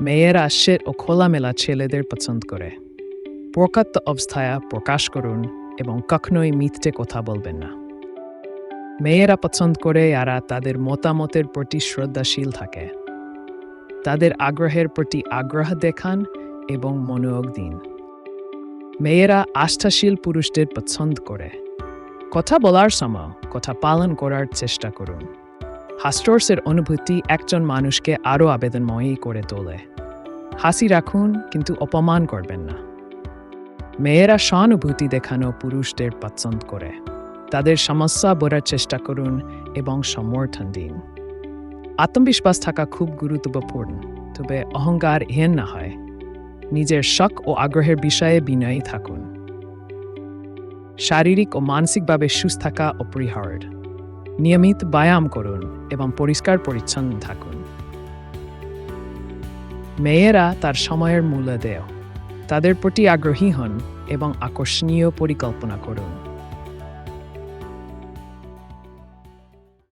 মেয়েরা শ্বেত ও খোলামেলা ছেলেদের পছন্দ করে। প্রকাত্ত অবস্থায় প্রকাশ করুন এবং কখনোই মিথ্যে কথা বলবেন না। মেয়েরা পছন্দ করে যারা তাদের মতামতের প্রতি শ্রদ্ধাশীল থাকে। তাদের আগ্রহের প্রতি আগ্রহ দেখান এবং মনোযোগ দিন। মেয়েরা আস্থাশীল পুরুষদের পছন্দ করে। কথা বলার সময়, কথা পালন করার চেষ্টা করুন। হাস্টর্সের অনুভূতি একজন মানুষকে আরও আবেদনময়ী করে তোলে। হাসি রাখুন, কিন্তু অপমান করবেন না। মেয়েরা সহানুভূতি দেখানো পুরুষদের পছন্দ করে। তাদের সমস্যা বোঝার চেষ্টা করুন এবং সমর্থন দিন। আত্মবিশ্বাস থাকা খুব গুরুত্বপূর্ণ, তবে অহংকার হেন না হয়। নিজের শখ ও আগ্রহের বিষয়ে বিনয়ী থাকুন। শারীরিক ও মানসিকভাবে সুস্থ থাকা অপরিহার্য। নিয়মিত ব্যায়াম করুন এবং পরিষ্কার পরিচ্ছন্ন থাকুন। মেয়েরা তার সময়ের মূল্য দেয় তাদের প্রতি আগ্রহী হন এবং আকর্ষণীয় পরিকল্পনা করুন।